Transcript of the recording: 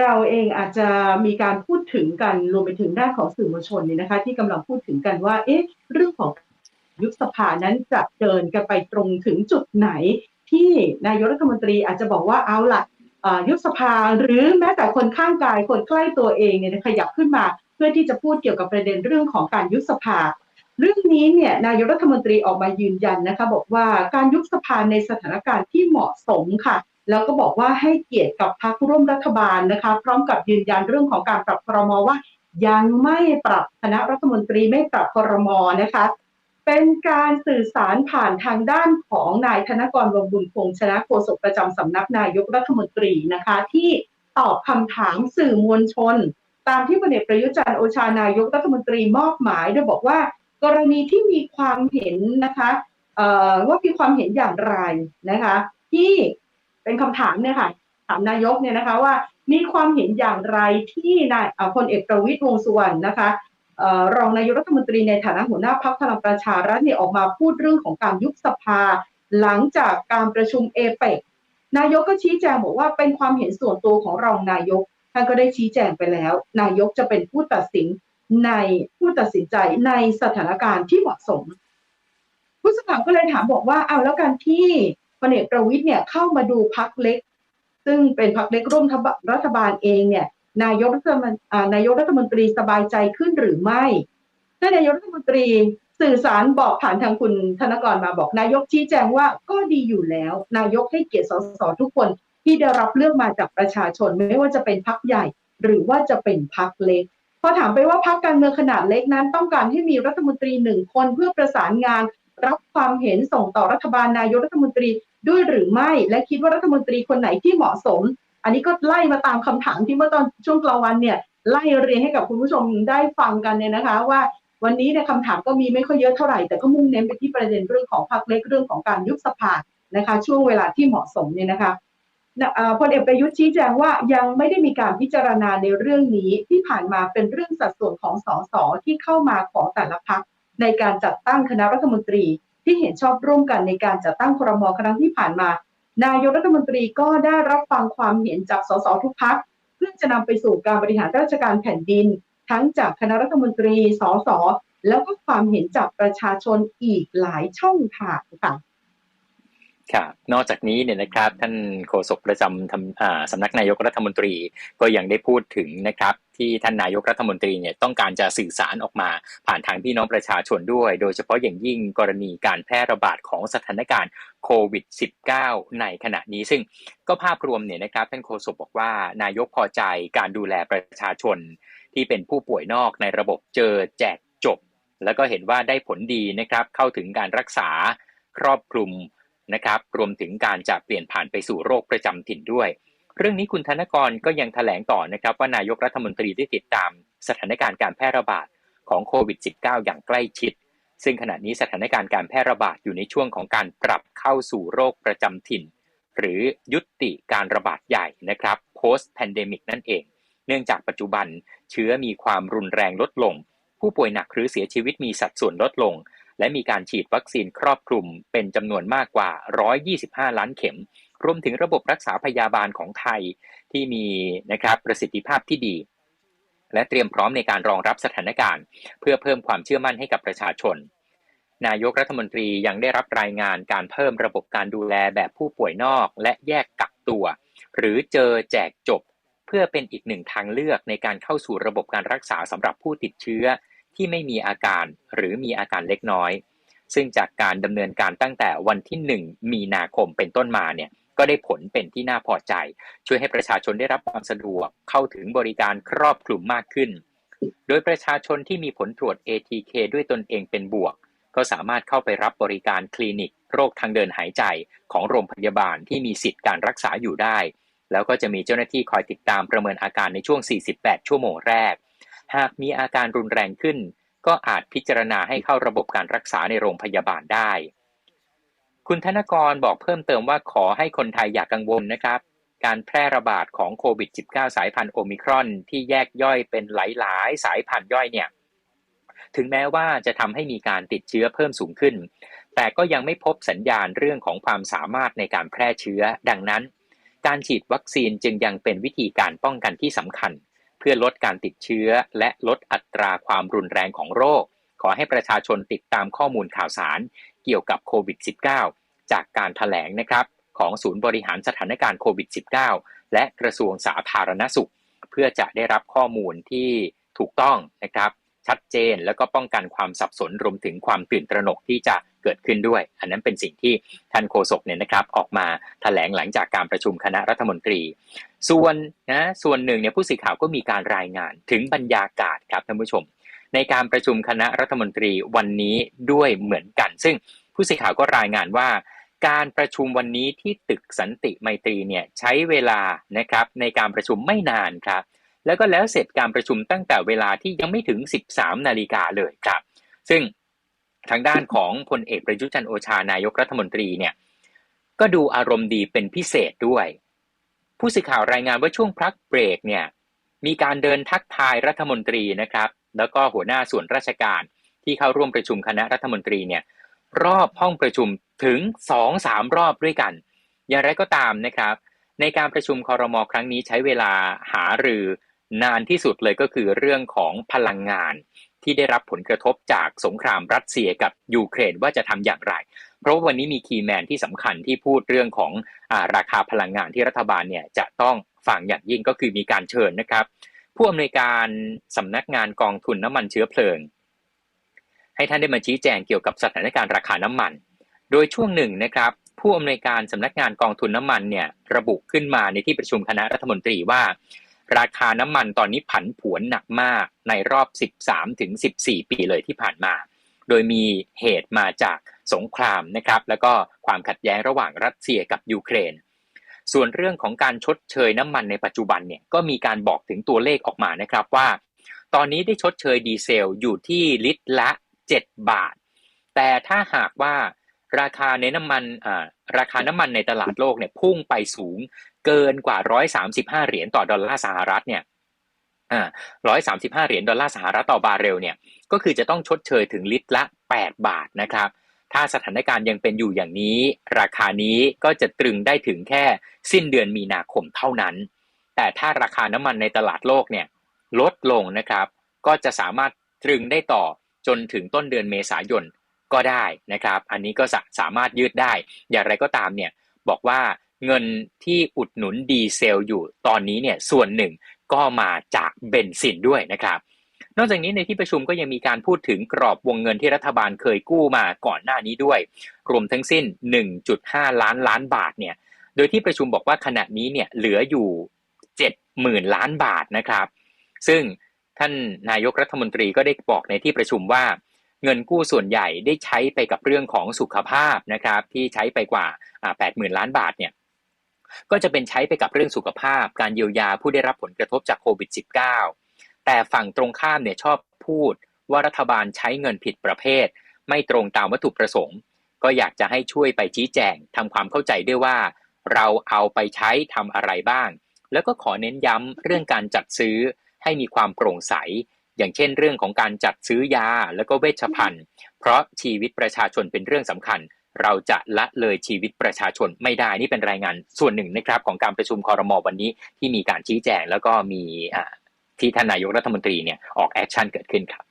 เราเองอาจจะมีการพูดถึงกันรวมไปถึงด้านของสื่อมวลชนเนี่ยนะคะ ที่กำลังพูดถึงกันว่า เอ๊ะ เรื่องของยุบสภานั้นจะเดินกันไปตรงถึงจุดไหน ที่นายกรัฐมนตรีอาจจะบอกว่าเอาละยุบสภาหรือแม้แต่คนข้างกายคนใกล้ตัวเองเนี่ยขยับขึ้นมา เพื่อที่จะพูดเกี่ยวกับประเด็นเรื่องของการยุบสภา เรื่องนี้เนี่ยนายกรัฐมนตรีออกมายืนยันนะคะ บอกว่าการยุบสภาในสถานการณ์ที่เหมาะสมค่ะ แล้วก็บอกว่าให้เกียรติกับพรรคร่วมรัฐบาลนะคะ พร้อมกับยืนยันเรื่องของการปรับครมว่า ยังไม่ปรับคณะรัฐมนตรีไม่ปรับครมนะคะ เป็นการสื่อสารผ่านทางด้านของนายธนกรวงบุญคงชนะโฆษกประจำสำนักนายกรัฐมนตรีนะคะ ที่ตอบคำถามสื่อมวลชน ตามที่พลเอกประยุจันโอชานายกรัฐมนตรีมอบหมายโดยบอกว่า กรณีที่มีความเห็นนะคะว่ามีความเห็นอย่างไรนะคะ ที่ เป็นคำถามเนี่ยค่ะ ถามนายกเนี่ยนะคะว่ามีความเห็นอย่างไรที่นายพลเอกประวิตยวงสุวรรณนะคะรองนายกรัฐมนตรีในฐานะหัวหน้าพักพลังประชารัฐเนี่ยออกมาพูดเรื่องของการยุบสภา หลังจากการประชุมเอเปกนายกก็ชี้แจงบอกว่าเป็นความเห็นส่วนตัวของรองนายกท่านก็ได้ชี้แจงไปแล้ว นายกจะเป็นผู้ตัดสินในผู้ตัดสินใจในสถานการณ์ที่เหมาะสม ผู้สมัครก็เลยถามบอกว่าเอาแล้วการที่ พลเอกประวิทย์เนี่ยเข้ามาดูพักเล็ก ซึ่งเป็นพักเล็กร่วมรัฐบาลเองเนี่ยนายกรัฐมนตรีนายกรัฐมนตรีสบายใจขึ้นหรือไม่ถ้านายกรัฐมนตรีสื่อสารบอกผ่านทางคุณธนกรมาบอก นายกชี้แจงว่าก็ดีอยู่แล้ว นายกให้เกียรติสสทุกคนที่ได้รับเลือกมาจากประชาชนไม่ว่าจะเป็นพักใหญ่ หรือว่าจะเป็นพักเล็กพอถามไปว่าพักการเมืองขนาดเล็กนั้น ต้องการให้มีรัฐมนตรีหนึ่งคนเพื่อประสานงาน รับความเห็นส่งต่อรัฐบาลนายกรัฐมนตรี ด้วยหรือไม่ และคิดว่ารัฐมนตรีคนไหนที่เหมาะสม อันนี้ก็ไล่มาตามคำถามที่เมื่อตอนช่วงกลางวันเนี่ยไล่เรียนให้กับคุณผู้ชมได้ฟังกันเนี่ยนะคะ ว่าวันนี้ในคำถามก็มีไม่ค่อยเยอะเท่าไหร่ แต่ก็มุ่งเน้นไปที่ประเด็นเรื่องของพรรคเล็กเรื่องของการยุบสภานะคะ ช่วงเวลาที่เหมาะสมเนี่ยนะคะพลเอกประยุทธ์ชี้แจงว่ายังไม่ได้มีการพิจารณาในเรื่องนี้ที่ผ่านมาเป็นเรื่องสัดส่วนของสสที่เข้ามาของแต่ละพักในการจัดตั้งคณะรัฐมนตรี ที่เห็นชอบร่วมกันในการจัดตั้งครมครั้งที่ผ่านมา นายกรัฐมนตรีก็ได้รับฟังความเห็นจากสสทุกพักเพื่อจะนำไปสู่การบริหารราชการแผ่นดิน ทั้งจากคณะรัฐมนตรีสสแล้วก็ความเห็นจากประชาชนอีกหลายช่องทางค่ะ ครับนอกจากนี้เนี่ยนะครับท่านโฆษกประจำสำนักนายกรัฐมนตรีก็ยังได้พูดถึงนะครับที่ท่านนายกรัฐมนตรีเนี่ยต้องการจะสื่อสารออกมาผ่านทางพี่น้องประชาชนด้วย โดยเฉพาะอย่างยิ่งกรณีการแพร่ระบาดของสถานการณ์โควิด -19 ในขณะนี้ซึ่งก็ภาพรวมเนี่ยนะครับท่านโฆษกบอกว่านายกพอใจการดูแลประชาชน ที่เป็นผู้ป่วยนอกในระบบเจอแจกจบ แล้วก็เห็นว่าได้ผลดีนะครับเข้าถึงการรักษาครอบคลุม นะครับ รวมถึงการจะเปลี่ยนผ่านไปสู่โรคประจำถิ่นด้วย เรื่องนี้คุณธนกรก็ยังถแถลงต่อนะครับว่านายกรัฐมนตรีได้ติดตามสถานการณ์การแพร่ระบาดของโควิด -19 อย่างใกล้ชิด ซึ่งขณะนี้สถานการณ์การแพร่ระบาดอยู่ในช่วงของการปรับเข้าสู่โรคประจำถิ่น หรือยุติการระบาดใหญ่นะครับ post pandemic นั่นเอง เนื่องจากปัจจุบันเชื้อมีความรุนแรงลดลง ผู้ป่วยหนักหรือเสียชีวิตมีสัดส่วนลดลง และมีการฉีดวัคซีนครอบคลุมเป็นจำนวนมากกว่า 125 ล้านเข็ม รวมถึงระบบรักษาพยาบาลของไทยที่มีนะครับประสิทธิภาพที่ดี และเตรียมพร้อมในการรองรับสถานการณ์ เพื่อเพิ่มความเชื่อมั่นให้กับประชาชน นายกรัฐมนตรียังได้รับรายงานการเพิ่มระบบการดูแลแบบผู้ป่วยนอก และแยกกักตัว หรือเจอแจกจบ เพื่อเป็นอีกหนึ่งทางเลือกในการเข้าสู่ระบบการรักษาสำหรับผู้ติดเชื้อ ที่ไม่มีอาการหรือมีอาการเล็กน้อย ซึ่งจากการดำเนินการตั้งแต่วันที่ 1 มีนาคมเป็นต้นมาเนี่ยก็ได้ผลเป็นที่น่าพอใจ ช่วยให้ประชาชนได้รับความสะดวกเข้าถึงบริการครอบคลุมมากขึ้น โดยประชาชนที่มีผลตรวจ ATK ด้วยตนเองเป็นบวก ก็สามารถเข้าไปรับบริการคลินิก โรคทางเดินหายใจของโรงพยาบาลที่มีสิทธิ์การรักษาอยู่ได้ แล้วก็จะมีเจ้าหน้าที่คอยติดตามประเมินอาการในช่วง 48 ชั่วโมงแรก หากมีอาการรุนแรงขึ้น ก็อาจพิจารณาให้เข้าระบบการรักษาในโรงพยาบาลได้ คุณธนกรบอกเพิ่มเติมว่าขอให้คนไทยอย่ากกังวลนะครับ การแพร่ระบาดของโควิด -19 สายพันธุ์โอมิครอน ที่แยกย่อยเป็นหลาย ๆ สายพันธุ์ย่อยเนี่ยถึงแม้ว่าจะทำให้มีการติดเชื้อเพิ่มสูงขึ้น แต่ก็ยังไม่พบสัญญาณเรื่องของความสามารถในการแพร่เชื้อ ดังนั้น การฉีดวัคซีนจึงยังเป็นวิธีการป้องกันที่สำคัญ เพื่อลดการติดเชื้อ และลดอัตราความรุนแรงของโรค ขอให้ประชาชนติดตามข้อมูลข่าวสารเกี่ยวกับโควิด -19 จากการถแถลงนะครับของศูนย์บริหารสถานการณ์โควิด -19 และกระทรวงสาธารณสุข เพื่อจะได้รับข้อมูลที่ถูกต้องนะครับ ชัดเจน แล้วก็ป้องกันความสับสนรวมถึงความตื่นตระหนกที่จะเกิดขึ้นด้วย อันนั้นเป็นสิ่งที่ท่านโฆษกเนี่ยนะครับออกมาแถลงหลังจากการประชุมคณะรัฐมนตรี ส่วนนะส่วนหนึ่งเนี่ยผู้สื่อข่าวก็มีการรายงานถึงบรรยากาศครับท่านผู้ชม ในการประชุมคณะรัฐมนตรีวันนี้ด้วยเหมือนกัน ซึ่งผู้สื่อข่าวก็รายงานว่า การประชุมวันนี้ที่ตึกสันติไมตรีเนี่ยใช้เวลานะครับในการประชุมไม่นานครับ แล้วก็แล้วเสร็จการประชุมตั้งแต่เวลาที่ยังไม่ถึง 13 นาฬิกาเลยครับ ซึ่งทางด้านของพลเอกประยุจันโอชานายกรัฐมนตรีเนี่ยก็ดูอารมณ์ดีเป็นพิเศษด้วย ผู้สื่อข่าวรายงานว่าช่วงพักเบรกเนี่ยมีการเดินทักทายรัฐมนตรีนะครับ แล้วก็หัวหน้าส่วนราชการที่เข้าร่วมประชุมคณะรัฐมนตรีเนี่ยรอบห้องประชุมถึง2-3รอบด้วยกัน อย่างไรก็ตามนะครับ ในการประชุมคอรมอครั้งนี้ใช้เวลาหารือ นานที่สุดเลยก็คือเรื่องของพลังงานที่ได้รับผลกระทบจากสงครามรัสเซียกับยูเครนว่าจะทำอย่างไร เพราะวันนี้มีคีย์แมนที่สำคัญที่พูดเรื่องของอราคาพลังงานที่รัฐบาลเนี่ยจะต้องฟังอย่างยิ่งก็คือมีการเชิญนะครับ ผู้อำนวยการสำนักงานกองทุนน้ำมันเชื้อเพลิง ให้ท่านได้มาชี้แจงเกี่ยวกับสถานการณ์ราคาน้ำมัน โดยช่วงหนึ่งนะครับ ผู้อำนวยการสำนักงานกองทุนน้ำมันเนี่ยระบุขึ้นมาในที่ประชุมคณะรัฐมนตรีว่า ราคาน้ำมันตอนนี้ผันผวนหนักมากในรอบ 13ถึง14 ปีเลยที่ผ่านมา โดยมีเหตุมาจากสงครามนะครับ แล้วก็ความขัดแย้งระหว่างรัสเซียกับยูเครน ส่วนเรื่องของการชดเชยน้ำมันในปัจจุบันเนี่ยก็มีการบอกถึงตัวเลขออกมานะครับว่า ตอนนี้ได้ชดเชยดีเซลอยู่ที่ลิตรละ 7 บาท แต่ถ้าหากว่า ราคาในน้ำมันราคาน้ำมันในตลาดโลกเนี่ยพุ่งไปสูงเกินกว่า 135 เหรียญต่อดอลลาร์สหรัฐเนี่ยอ่า135เหรียญดอลลาร์สหรัฐต่อบาร์เรลเนี่ยก็คือจะต้องชดเชยถึงลิตรละ 8 บาทนะครับ ถ้าสถานการณ์ยังเป็นอยู่อย่างนี้ ราคานี้ก็จะตรึงได้ถึงแค่สิ้นเดือนมีนาคมเท่านั้น แต่ถ้าราคาน้ำมันในตลาดโลกเนี่ยลดลงนะครับ ก็จะสามารถตรึงได้ต่อจนถึงต้นเดือนเมษายน ก็ได้นะครับ อันนี้ก็สามารถยืดได้ อย่างไรก็ตามเนี่ยบอกว่าเงินที่อุดหนุนดีเซลอยู่ตอนนี้เนี่ยส่วนหนึ่งก็มาจากเบนซินด้วยนะครับ นอกจากนี้ในที่ประชุมก็ยังมีการพูดถึงกรอบวงเงินที่รัฐบาลเคยกู้มาก่อนหน้านี้ด้วย รวมทั้งสิ้น 1.5 ล้านล้านบาทเนี่ยโดยที่ประชุมบอกว่าขณะนี้เนี่ยเหลืออยู่ 70,000 ล้านบาทนะครับ ซึ่งท่านนายกรัฐมนตรีก็ได้บอกในที่ประชุมว่า เงินกู้ส่วนใหญ่ได้ใช้ไปกับเรื่องของสุขภาพนะครับที่ใช้ไปกว่า 80,000 ล้านบาทเนี่ยก็จะเป็นใช้ไปกับเรื่องสุขภาพ การเยียวยาผู้ได้รับผลกระทบจากโควิด -19 แต่ฝั่งตรงข้ามเนี่ยชอบพูดว่ารัฐบาลใช้เงินผิดประเภท ไม่ตรงตามวัตถุประสงค์ ก็อยากจะให้ช่วยไปชี้แจงทำความเข้าใจด้วยว่า เราเอาไปใช้ทำอะไรบ้าง แล้วก็ขอเน้นย้ำเรื่องการจัดซื้อให้มีความโปร่งใส อย่างเช่นเรื่องของการจัดซื้อยาแล้วก็เวชภัณฑ์ เพราะชีวิตประชาชนเป็นเรื่องสำคัญ เราจะละเลยชีวิตประชาชนไม่ได้นี่เป็นรายงานส่วนหนึ่งนะครับ ของการประชุมคอรมอวันนี้ที่มีการชี้แจงแล้วก็มีที่ท่านนายกรัฐมนตรีเนี่ยออกแอคชั่นเกิดขึ้นครับ